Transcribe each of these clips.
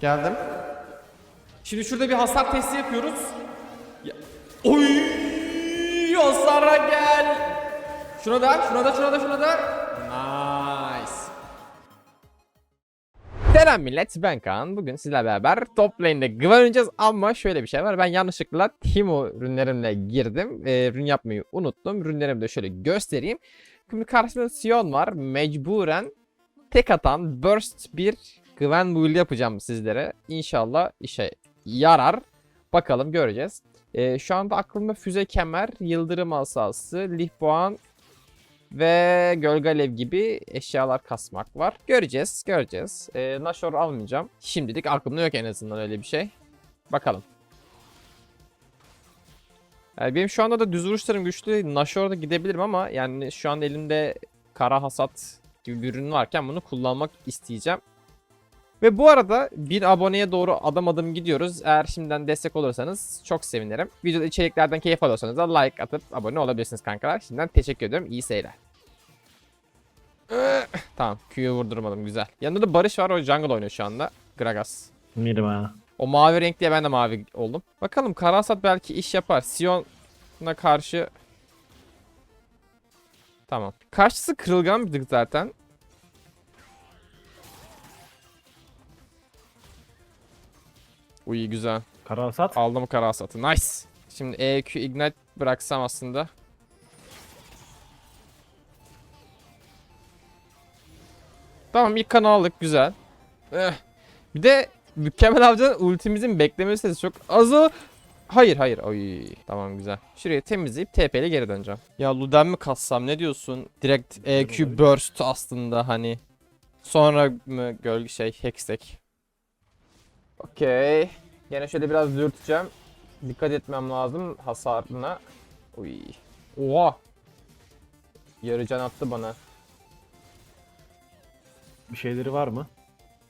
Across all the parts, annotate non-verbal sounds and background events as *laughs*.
Geldim. Şimdi şurada bir hasar testi yapıyoruz. Ya. Oy! Hasara gel. Şuna da, şuna da, şuna da, şuna da. Nice. Selam millet ben Kaan. Bugün sizlerle beraber top lane'de oynayacağız ama şöyle bir şey var. Ben yanlışlıkla Timo ürünlerimle girdim. Ee, ürün yapmayı unuttum. Ürünlerimi de şöyle göstereyim. Şimdi karşımda Sion var. Mecburen tek atan burst bir güven build yapacağım sizlere. İnşallah işe yarar. Bakalım göreceğiz. Ee, şu anda aklımda füze kemer, yıldırım asası, lihboğan ve gölge alev gibi eşyalar kasmak var. Göreceğiz, göreceğiz. Ee, Nashor almayacağım. Şimdilik aklımda yok en azından öyle bir şey. Bakalım. Yani benim şu anda da düz vuruşlarım güçlü. Nashor'da gidebilirim ama yani şu an elimde kara hasat gibi bir ürün varken bunu kullanmak isteyeceğim. Ve bu arada bir aboneye doğru adım adım gidiyoruz. Eğer şimdiden destek olursanız çok sevinirim. Videoda içeriklerden keyif alıyorsanız da like atıp abone olabilirsiniz kankalar. Şimdiden teşekkür ediyorum. İyi seyirler. *laughs* tamam. Q'yu vurdurmadım. Güzel. Yanında da Barış var. O jungle oynuyor şu anda. Gragas. Mirma. O mavi renk diye ben de mavi oldum. Bakalım Karasat belki iş yapar. Sion'a karşı... Tamam. Karşısı kırılgan bir tık zaten. Uy güzel. Karasat. Aldım Karasat'ı. Nice. Şimdi EQ Ignite bıraksam aslında. Tamam ilk kanı aldık güzel. Eh. Bir de mükemmel avcının ultimizin bekleme süresi çok az o. Hayır hayır. Oy. Tamam güzel. Şurayı temizleyip TP ile geri döneceğim. Ya Luden mi kassam ne diyorsun? Direkt EQ burst aslında hani. Sonra mı gölge şey hextech. Okey. Gene şöyle biraz dürteceğim. Dikkat etmem lazım hasarına. Uy. Oha. Yarı can attı bana. Bir şeyleri var mı?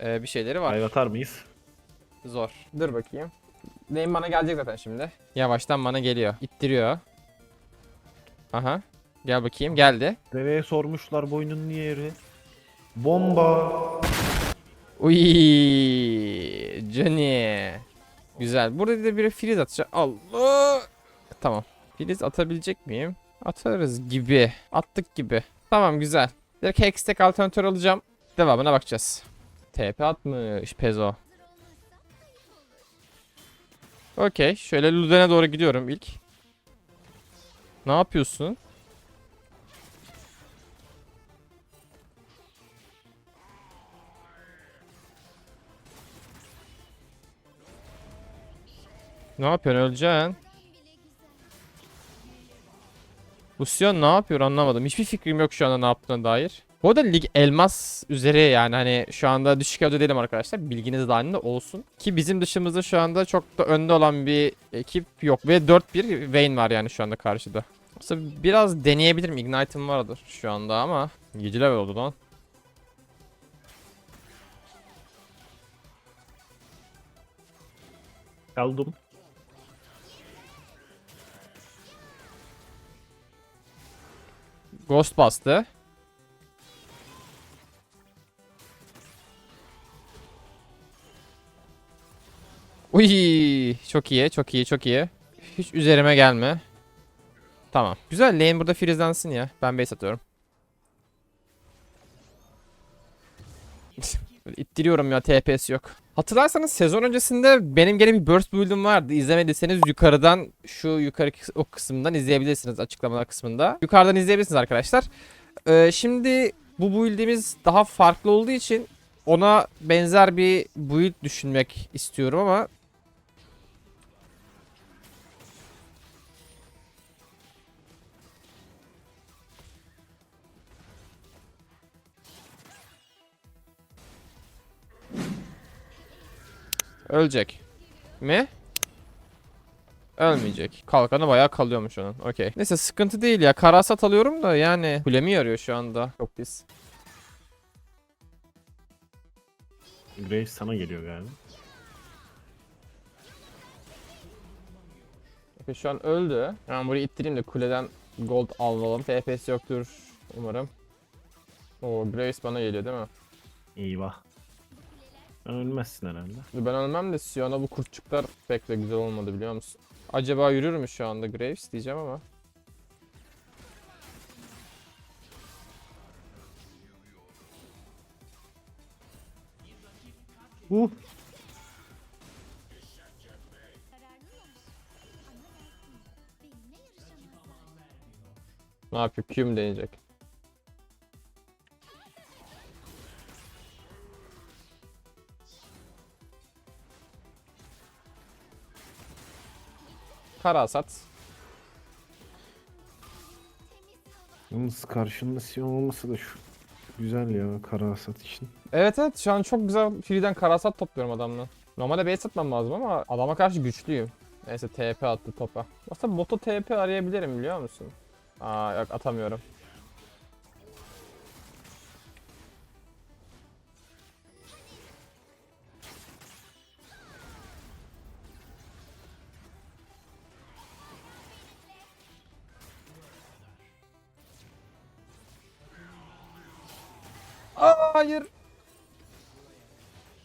Ee, bir şeyleri var. Ayv atar mıyız? Zor. Dur bakayım. Neyim bana gelecek zaten şimdi. Yavaştan bana geliyor. İttiriyor. Aha. Gel bakayım. Geldi. Deveye sormuşlar boynun niye eri? Bomba. Uy, Johnny. Güzel. Burada da bir freeze atacağım. Allah. Tamam. Freeze atabilecek miyim? Atarız gibi. Attık gibi. Tamam güzel. Direkt Hextech alternatör alacağım. Devamına bakacağız. TP atmış Pezo. Okey. Şöyle Luden'e doğru gidiyorum ilk. Ne yapıyorsun? Ne yapıyorsun öleceksin? Bu Sion ne yapıyor anlamadım. Hiçbir fikrim yok şu anda ne yaptığına dair. Bu arada lig elmas üzere yani hani şu anda düşük evde değilim arkadaşlar. Bilginiz dahilinde olsun. Ki bizim dışımızda şu anda çok da önde olan bir ekip yok. Ve 4-1 Vayne var yani şu anda karşıda. Aslında biraz deneyebilirim. Ignite'ım vardır şu anda ama 7 level oldu lan. Kaldım. Ghost bastı. Uy, çok iyi, çok iyi, çok iyi. Hiç üzerime gelme. Tamam. Güzel. Lane burada freezlensin ya. Ben base atıyorum. *laughs* İttiriyorum ya TPS yok. Hatırlarsanız sezon öncesinde benim gene bir burst build'um vardı. İzlemediyseniz yukarıdan şu yukarı o kısımdan izleyebilirsiniz açıklamalar kısmında. Yukarıdan izleyebilirsiniz arkadaşlar. Ee, şimdi bu build'imiz daha farklı olduğu için ona benzer bir build düşünmek istiyorum ama Ölecek. Mi? Ölmeyecek. Kalkanı bayağı kalıyormuş onun. Okey. Neyse sıkıntı değil ya. Karasat alıyorum da yani. Kulemi yarıyor şu anda. Çok pis. Grace sana geliyor galiba. Okey şu an öldü. Ben burayı ittireyim de kuleden gold alalım. TPS yoktur umarım. Oo Grace bana geliyor değil mi? Eyvah. Sen ölmezsin herhalde. Ben ölmem de Sion'a bu kurtçuklar pek de güzel olmadı biliyor musun? Acaba yürür mü şu anda Graves diyeceğim ama. Uh. Ne yapıyor? Q mu deneyecek? Kara hasat. Yalnız karşında Sion olması da şu güzel ya kara hasat için. Evet evet şu an çok güzel free'den kara hasat topluyorum adamla. Normalde base atmam lazım ama adama karşı güçlüyüm. Neyse TP attı topa. Aslında bota TP arayabilirim biliyor musun? Aa yok atamıyorum. Aa, hayır.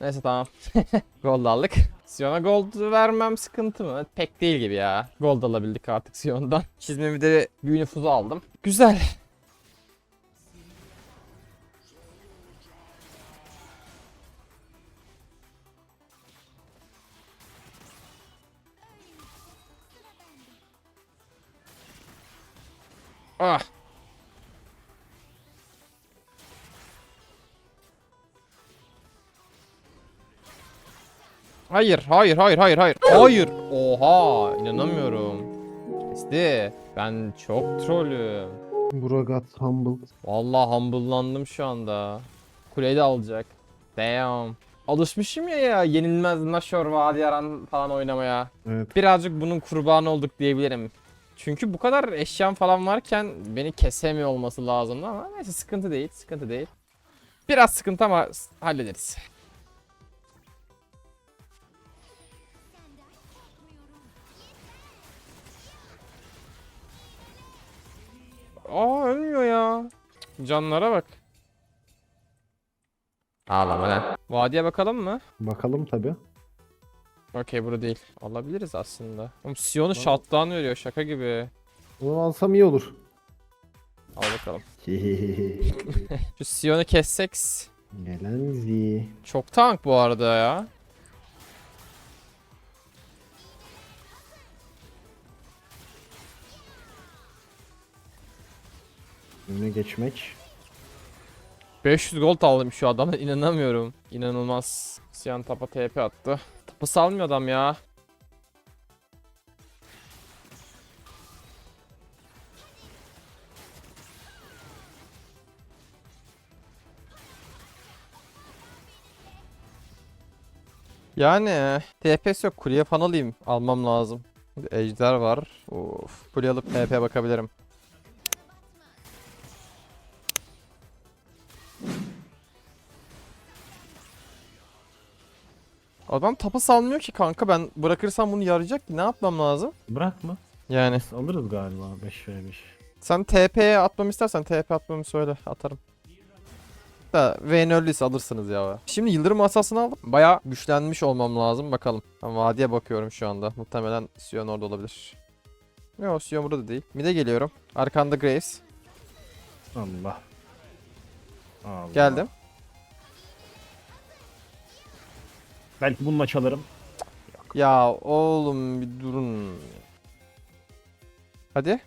Neyse tamam. *laughs* gold aldık. Sion'a gold vermem sıkıntı mı? Pek değil gibi ya. Gold alabildik artık Sion'dan. Çizmemi de büyü nüfuzu aldım. Güzel. Hayır, hayır, hayır, hayır, hayır. Hayır. Oha, inanamıyorum. Kesti. Ben çok trollüm. Buragat humble. Vallahi humble'landım şu anda. Kuleyi de alacak. Damn. Alışmışım ya ya yenilmez Nashor Vadiyaran falan oynamaya. Evet. Birazcık bunun kurbanı olduk diyebilirim. Çünkü bu kadar eşyam falan varken beni kesemiyor olması lazımdı ama neyse sıkıntı değil, sıkıntı değil. Biraz sıkıntı ama hallederiz. Aa ölmüyor ya. Canlara bak. Ağlama lan. Vadiye bakalım mı? Bakalım tabi. Okey burada değil. Alabiliriz aslında. Oğlum Sion'u shutdown veriyor şaka gibi. Onu alsam iyi olur. Al bakalım. *laughs* Şu Sion'u kessek Gelen zi. çok tank bu arada ya. Öne geçmek. 500 gold aldım şu adamdan *laughs* inanamıyorum. İnanılmaz. Sion tapa TP attı. Tapı salmıyor adam ya. Yani TPS yok kuleye fan alayım almam lazım. Ejder var. Of. Kuleye alıp TP bakabilirim. Adam tapa salmıyor ki kanka ben bırakırsam bunu yarayacak ki ne yapmam lazım? Bırakma. Yani Alırız galiba 5 v 5. sen TP'ye atmamı istersen TP atmamı söyle atarım. Da Vayne öldüyse alırsınız ya. Şimdi Yıldırım asasını aldım. Baya güçlenmiş olmam lazım bakalım. Ben vadiye bakıyorum şu anda. Muhtemelen Sion orada olabilir. Yok Sion burada da değil. Mid'e geliyorum. Arkanda Graves. Allah. Allah. Geldim. Belki bununla çalarım. Ya oğlum bir durun. Hadi.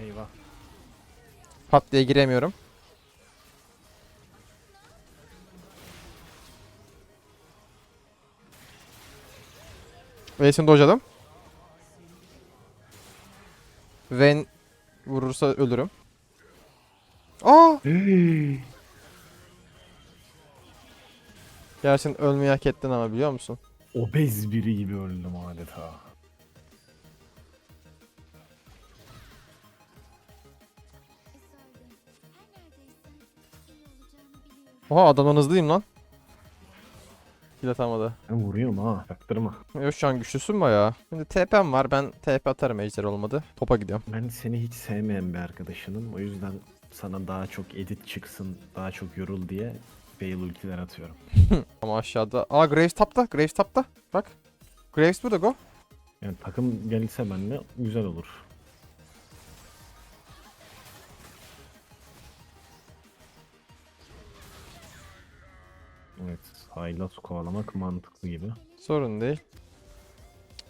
Eyvah. Pat diye giremiyorum. Vayne'sini dojladım. Vayne vurursa ölürüm. Aa! *gasps* Gerçekten ölmeyi hak ettin ama biliyor musun? Obez biri gibi öldüm adeta. Oha adamdan hızlıyım lan. Kill atamadı. Ben vuruyorum ha. Taktırma. Yok şu an güçlüsün bayağı. Şimdi TP'm var. Ben TP atarım ejder olmadı. Topa gidiyorum. Ben seni hiç sevmeyen bir arkadaşınım. O yüzden sana daha çok edit çıksın, daha çok yorul diye fail ultiler atıyorum. *laughs* Ama aşağıda. Aa Graves tapta. Graves tapta. Bak. Graves burada go. Yani takım gelirse benimle güzel olur. Evet, haylaz kovalamak mantıklı gibi. Sorun değil.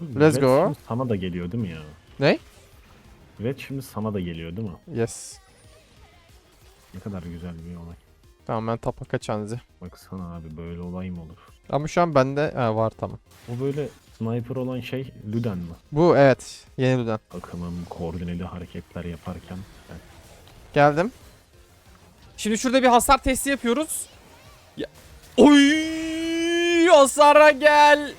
Let's go. Sana da geliyor değil mi ya? Ne? Red şimdi sana da geliyor değil mi? Yes. Ne kadar güzel bir olay. Tamam ben tapa kaçanızı. Baksana abi böyle olay mı olur? Ama şu an bende ha, var tamam. O böyle sniper olan şey Luden mi? Bu evet. Yeni Luden. Takımım koordineli hareketler yaparken ben Geldim. Şimdi şurada bir hasar testi yapıyoruz. Ya. Oy! Hasara gel.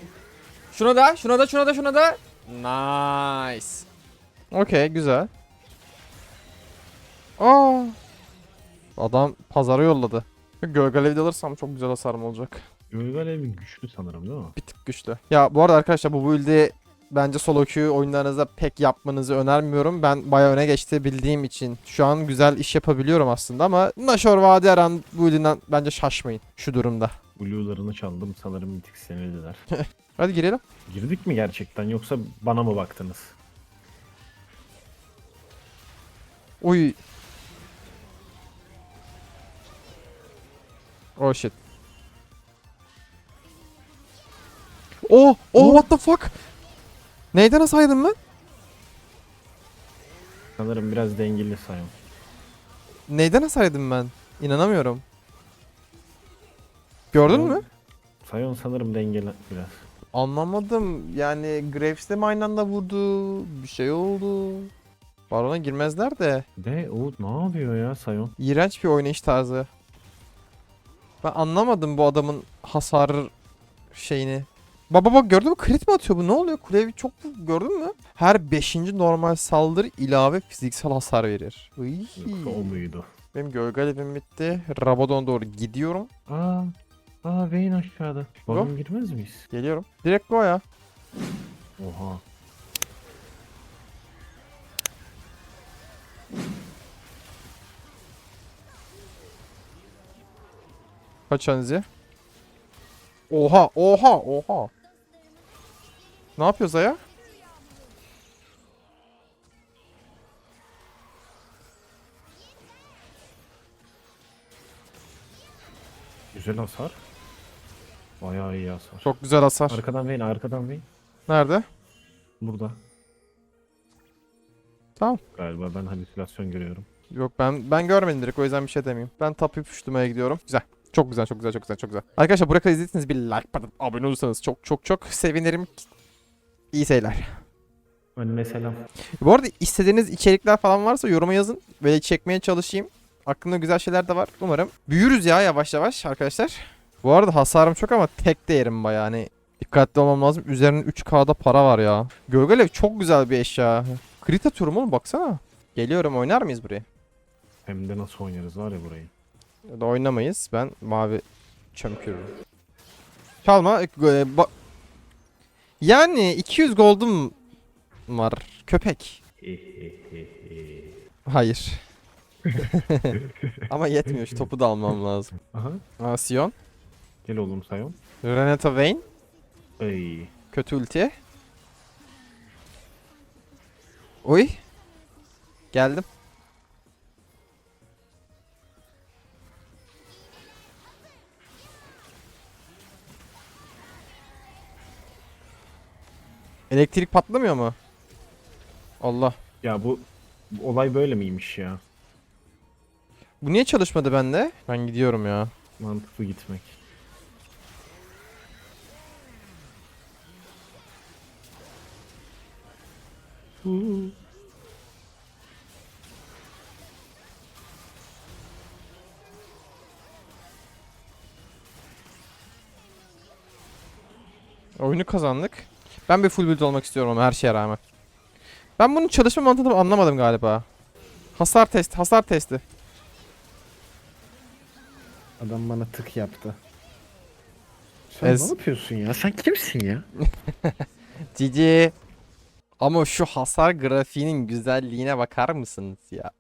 Şuna da, şuna da, şuna da, şuna da. Nice. Okey, güzel. Aa. Adam pazara yolladı. Gölgelevde alırsam çok güzel hasarım olacak. Gölgelev güçlü sanırım değil mi? Bir tık güçlü. Ya bu arada arkadaşlar bu build'i bence solo queue oyunlarınızda pek yapmanızı önermiyorum. Ben bayağı öne geçti bildiğim için. Şu an güzel iş yapabiliyorum aslında ama Nashor Vadi Aran build'inden bence şaşmayın şu durumda. Blue'larını çaldım sanırım bir tık senediler. *laughs* Hadi girelim. Girdik mi gerçekten yoksa bana mı baktınız? Uy. Oh shit. Oh, oh what the fuck? Neyden hasaydım ben? Sanırım biraz dengeli sayın. Neyden hasaydım ben? İnanamıyorum. Gördün mü? Sayon sanırım dengeli biraz. Anlamadım. Yani Graves'de mi aynı anda vurdu? Bir şey oldu. Barona girmezler de. De o ne yapıyor ya Sayon? İğrenç bir oynayış tarzı. Ben anlamadım bu adamın hasar şeyini. Baba bak gördün mü? Crit mi atıyor bu? Ne oluyor? Kulevi çok gördün mü? Her 5. normal saldırı ilave fiziksel hasar verir. Iy. O muydu? Benim gölge alevim bitti. Rabadon doğru gidiyorum. Aa, aa Vayne aşağıda. Baron girmez miyiz? Geliyorum. Direkt go ya. Oha. Kaçanızı? Oha, oha, oha. Ne yapıyoruz aya? Güzel hasar. Bayağı iyi hasar. Çok güzel hasar. Arkadan Vayne, arkadan Vayne. Nerede? Burada. Tamam. Galiba ben halüsinasyon görüyorum. Yok ben ben görmedim direkt o yüzden bir şey demeyeyim. Ben tapı püştümeye gidiyorum. Güzel. Çok güzel, çok güzel, çok güzel, çok güzel. Arkadaşlar buraya kadar izlediyseniz bir like atıp abone olursanız çok çok çok sevinirim. İyi seyirler. Önüne selam. Bu arada istediğiniz içerikler falan varsa yoruma yazın. Böyle çekmeye çalışayım. Aklımda güzel şeyler de var. Umarım büyürüz ya yavaş yavaş arkadaşlar. Bu arada hasarım çok ama tek değerim bayağı hani dikkatli olmam lazım. Üzerinde 3K'da para var ya. Gölgelev çok güzel bir eşya. Crit atıyorum oğlum baksana. Geliyorum oynar mıyız buraya? Hem de nasıl oynarız var ya burayı. Ya da oynamayız. Ben mavi çömkürüm. Çalma. e, ba- yani 200 gold'um var. Köpek. *laughs* Hayır. *laughs* Ama yetmiyor. Şu topu da almam lazım. Aha. Aa, Sion. Gel oğlum Sayon. Renata Vayne. Ay. Kötü ulti. Oy. Geldim. Elektrik patlamıyor mu? Allah. Ya bu, bu olay böyle miymiş ya? Bu niye çalışmadı bende? Ben gidiyorum ya. Mantıklı gitmek. Oyunu kazandık. Ben bir full build olmak istiyorum ama her şeye rağmen. Ben bunun çalışma mantığını anlamadım galiba. Hasar testi, hasar testi. Adam bana tık yaptı. Sen Es- ne yapıyorsun ya? Sen kimsin ya? *laughs* Cici. Ama şu hasar grafiğinin güzelliğine bakar mısınız ya?